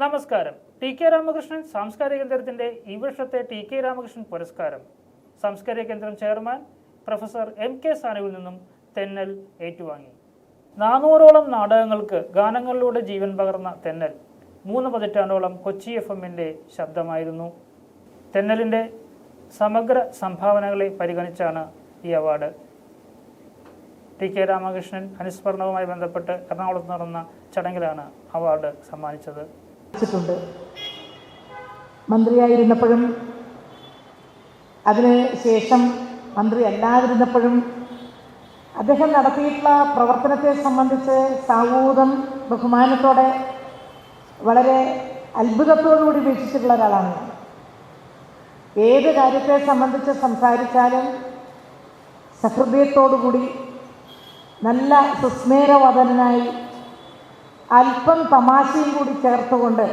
നമസ്കാരം. T K Ramakrishnan സാംസ്കാരിക കേന്ദ്രത്തിന്റെ ഈ വർഷത്തെ ടി കെ രാമകൃഷ്ണൻ പുരസ്കാരം. സാംസ്കാരിക കേന്ദ്രം ചെയർമാൻ പ്രൊഫസർ എം കെ സാനുവിൽ നിന്നും തെന്നൽ ഏറ്റുവാങ്ങി. നാനൂറോളം നാടകങ്ങൾക്ക് ഗാനങ്ങളിലൂടെ ജീവൻ പകർന്ന തെന്നൽ. മൂന്ന് പതിറ്റാണ്ടോളം കൊച്ചി എഫ് എമ്മിന്റെ ശബ്ദമായിരുന്നു. തെന്നലിന്റെ സമഗ്ര സംഭാവനകളെ പരിഗണിച്ചാണ് ഈ അവാർഡ്. ടി കെ രാമകൃഷ്ണൻ അനുസ്മരണവുമായി ബന്ധപ്പെട്ട് എറണാകുളത്ത് നടന്ന ചടങ്ങിലാണ് അവാർഡ് സമ്മാനിച്ചത്. ിട്ടുണ്ട് മന്ത്രിയായിരുന്നപ്പോഴും അതിന് ശേഷം മന്ത്രി അല്ലാതിരുന്നപ്പോഴും അദ്ദേഹം നടത്തിയിട്ടുള്ള പ്രവർത്തനത്തെ സംബന്ധിച്ച് സാവൂതം ബഹുമാനത്തോടെ വളരെ അത്ഭുതത്തോടുകൂടി വീക്ഷിച്ചിട്ടുള്ള ഒരാളാണ് ഏത് കാര്യത്തെ സംബന്ധിച്ച് സംസാരിച്ചാലും സഹൃദയത്തോടുകൂടി നല്ല സുസ്മേരവദനായി അല്പം തമാശയും കൂടി ചേർത്തുകൊണ്ട്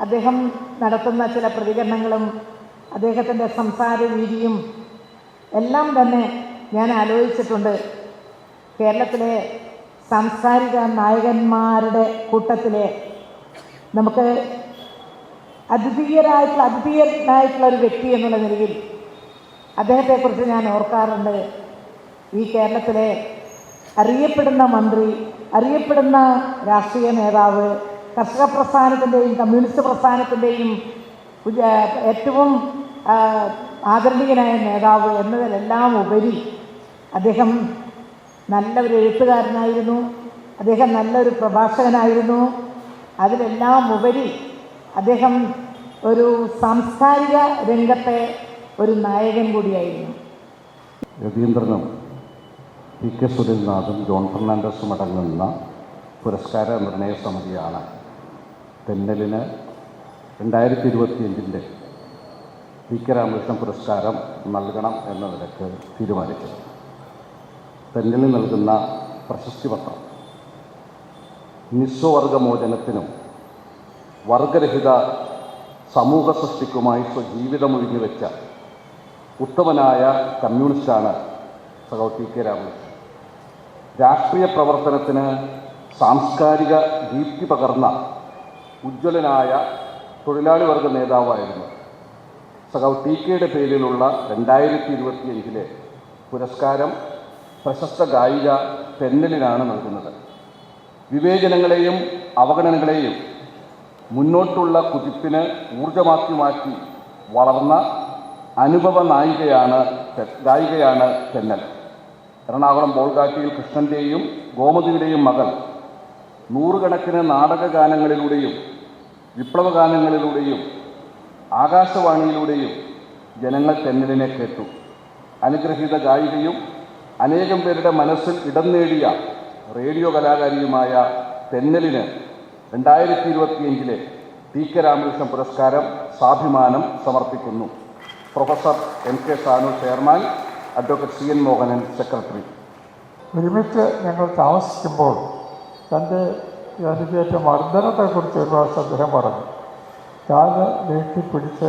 അദ്ദേഹം നടത്തുന്ന ചില പ്രതികരണങ്ങളും അദ്ദേഹത്തിന്റെ സംസാര രീതിയും എല്ലാം തന്നെ ഞാൻ ആലോചിച്ചിട്ടുണ്ട്. കേരളത്തിലെ സാംസ്കാരിക നായകന്മാരുടെ കൂട്ടത്തിലെ നമുക്ക് അദ്വിതീയരായിട്ടുള്ള അദ്വിതീയനായിട്ടുള്ള ഒരു വ്യക്തി എന്നുള്ള നിലയിൽ അദ്ദേഹത്തെക്കുറിച്ച് ഞാൻ ഓർക്കാറുണ്ട്. ഈ കേരളത്തിലെ അറിയപ്പെടുന്ന മന്ത്രി അറിയപ്പെടുന്ന രാഷ്ട്രീയ നേതാവ് കർഷക പ്രസ്ഥാനത്തിന്റെയും കമ്മ്യൂണിസ്റ്റ് പ്രസ്ഥാനത്തിന്റെയും ഏറ്റവും ആദരണീയനായ നേതാവ് എന്നതിലെല്ലാം ഉപരി അദ്ദേഹം നല്ല ഒരു എഴുത്തുകാരനായിരുന്നു. അദ്ദേഹം നല്ലൊരു പ്രഭാഷകനായിരുന്നു. അതിലെല്ലാം ഉപരി അദ്ദേഹം ഒരു സാംസ്കാരിക രംഗത്തെ ഒരു നായകൻ കൂടിയായിരുന്നു. രവീന്ദ്രനും പി കെ സുനിൽനാഥും ജോൺ ഫെർണാണ്ടസും അടങ്ങുന്ന പുരസ്കാര നിർണയ സമിതിയാണ് തെന്നലിന് രണ്ടായിരത്തി ഇരുപത്തിയഞ്ചിന്റെ പി കെ രാമകൃഷ്ണൻ പുരസ്കാരം നൽകണം എന്ന നിലയ്ക്ക് തീരുമാനിച്ചത്. തെന്നലിന് നൽകുന്ന പ്രശസ്തി പത്രം നിസ്വവർഗമോചനത്തിനും വർഗരഹിത സമൂഹ സൃഷ്ടിക്കുമായി സ്വജീവിതം ഒഴിഞ്ഞുവെച്ച ഉത്തമനായ കമ്മ്യൂണിസ്റ്റാണ് സഹോ ടി കെ രാമകൃഷ്ണൻ. രാഷ്ട്രീയ പ്രവർത്തനത്തിന് സാംസ്കാരിക ദീപ്തി പകർന്ന ഉജ്ജ്വലനായ തൊഴിലാളി വർഗ നേതാവായിരുന്നു. സഖാവ് ടി കെയുടെ പേരിലുള്ള രണ്ടായിരത്തി ഇരുപത്തിയഞ്ചിലെ പുരസ്കാരം പ്രശസ്ത ഗായിക തെന്നലിനാണ് നൽകുന്നത്. വിവേചനങ്ങളെയും അവഗണനകളെയും മുന്നോട്ടുള്ള കുതിപ്പിന് ഊർജമാക്കി മാറ്റി വളർന്ന അനുഭവ നായികയാണ് ഗായികയാണ് തെന്നൽ എറണാകുളം ബോൾഗാട്ടിയിൽ കൃഷ്ണന്റെയും ഗോമതിയുടെയും മകൾ നൂറുകണക്കിന് വിപ്ലവ ഗാനങ്ങളിലൂടെയും ആകാശവാണിയിലൂടെയും ജനങ്ങൾ തെന്നലിനെ കേട്ടു. അനുഗ്രഹീത ഗായികയും അനേകം പേരുടെ മനസ്സിൽ ഇടം നേടിയ റേഡിയോ കലാകാരിയുമായ തെന്നലിന് രണ്ടായിരത്തി ഇരുപത്തിയഞ്ചിലെ ടി കെ രാമകൃഷ്ണൻ പുരസ്കാരം സ്വാഭിമാനം സമർപ്പിക്കുന്നു. Professor M K Sanu chairman advocate C N Mohanan secretary. ഒരുമിച്ച് ഞങ്ങൾ താമസിക്കുമ്പോൾ തന്റെ എനിക്കേറ്റ മർദ്ദനത്തെക്കുറിച്ച് ഒരു പ്രാവശ്യം അദ്ദേഹം പറഞ്ഞു. കാൽ വീട്ടിൽ പിടിച്ച്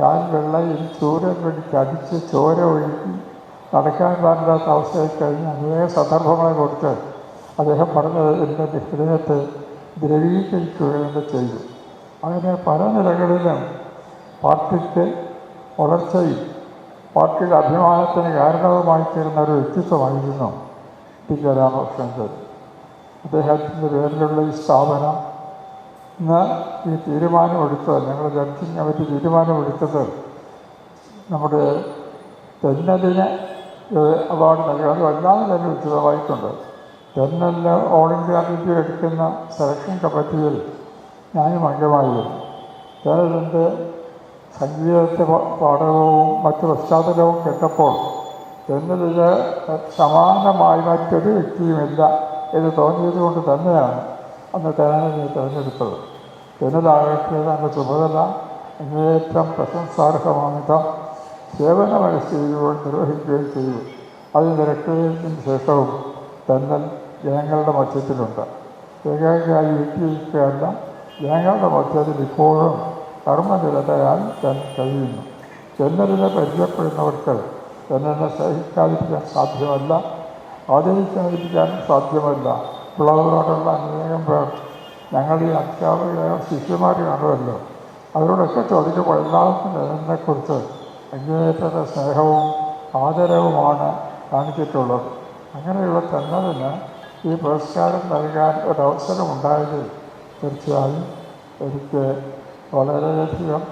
കാൽ വെള്ളയിൽ ചൂരൻ പിടിച്ച് അടിച്ച് ചോര ഒഴുകി നടക്കാൻ പാടില്ലാത്ത അവസ്ഥയിൽ കഴിഞ്ഞ് അനേക സന്ദർഭങ്ങളെ കുറിച്ച് അദ്ദേഹം പറഞ്ഞത് എന്റെ ഹൃദയത്തെ ദ്രവീകരിക്കുകയെന്ന് ചെയ്തു അങ്ങനെ പല നിലകളിലും പാർട്ടിക്ക് വളർച്ചയും പാർട്ടിയുടെ അഭിമാനത്തിന് കാരണവുമായി തീരുന്ന ഒരു വ്യക്തിത്വമായിരുന്നു ടി കെ രാമകൃഷ്ണൻ അദ്ദേഹത്തിന്റെ പേരിലുള്ള ഈ സ്ഥാപനം ഇന്ന് ഈ തീരുമാനമെടുത്തത് ഞങ്ങൾ ജഡ്ജിങ് കമ്മിറ്റി തീരുമാനമെടുത്തത് നമ്മുടെ തെന്നലിന് അവാർഡ് നൽകാൻ വല്ലാതെ തന്നെ ഉചിതമായിട്ടുണ്ട്. തെന്നലിന് ഓൾ ഇന്ത്യ റേഡിയോ എടുക്കുന്ന സെലക്ഷൻ കമ്മിറ്റിയിൽ ഞാനും അംഗമായിരുന്നു തെന്നലിന്റെ സംഗീതത്തെ പാഠകവും മറ്റ് പശ്ചാത്തലവും കേട്ടപ്പോൾ എന്നതിന് സമാനമായി മറ്റൊരു വ്യക്തിയുമില്ല എന്ന് തോന്നിയത് കൊണ്ട് തന്നെയാണ് അന്ന് തെരഞ്ഞെടുപ്പിനെ തിരഞ്ഞെടുത്തത്. എന്നതാകട്ടെ തന്റെ ചുമതല അങ്ങേയറ്റം പ്രശംസാർഹമാമിതം സേവന മനസ്ഥിതിയോട് നിർവഹിക്കുകയും ചെയ്തു. അതിന് നിരക്കുകയും ശേഷവും തന്നൽ ജനങ്ങളുടെ മധ്യത്തിലുണ്ട്. ഏകാഗ്രമായി വീട്ടിലിരിക്കുകയല്ല ജനങ്ങളുടെ മധ്യത്തിൽ ഇപ്പോഴും കർമ്മനിരതയാൽ താൻ കഴിയുന്നു എന്നതിനെ പരിചയപ്പെടുന്നവർക്ക് എന്നതിനെ സഹിക്കാതിരിക്കാൻ സാധ്യമല്ല. ആദരിക്കാതിരിക്കാനും സാധ്യമല്ല. പിള്ളവരോടുള്ള അനേകം പേർ ഞങ്ങൾ ഈ അധ്യാപകരായ ശിഷ്യന്മാർ കാണുമല്ലോ അവരോടൊക്കെ എല്ലാവർക്കും ഇതിനെക്കുറിച്ച് അങ്ങേയറ്റത്തെ സ്നേഹവും ആദരവുമാണ് കാണിച്ചിട്ടുള്ളത്. അങ്ങനെയുള്ള തെന്നലിന് ഈ പുരസ്കാരം നൽകാൻ ഒരവസരമുണ്ടായത് തീർച്ചയായും എനിക്ക് വളരെയധികം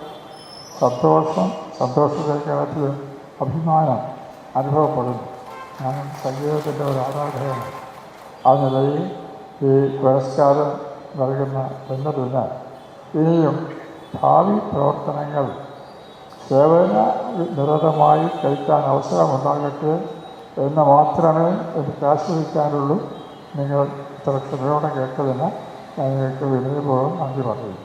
സന്തോഷം സന്തോഷത്തെക്കാട്ടിലും അഭിമാനം അനുഭവപ്പെടുന്നു. ഞാൻ സംഗീതത്തിന്റെ ഒരു ആരാധകയാണ് ആ നിലയിൽ ഈ പുരസ്കാരം നൽകുന്ന എന്നതിന് ഇനിയും ഭാവി പ്രവർത്തനങ്ങൾ സേവന നിരതമായി കഴിക്കാൻ അവസരമുണ്ടാകട്ടെ എന്ന് മാത്രമേ എനിക്ക് ആസ്വദിക്കാനുള്ളൂ നിങ്ങൾ ഇത്ര ക്ഷമയോടെ കേട്ടതിന് ഞാൻ നിങ്ങൾക്ക് വിനയപൂർവം നന്ദി പറയുന്നു.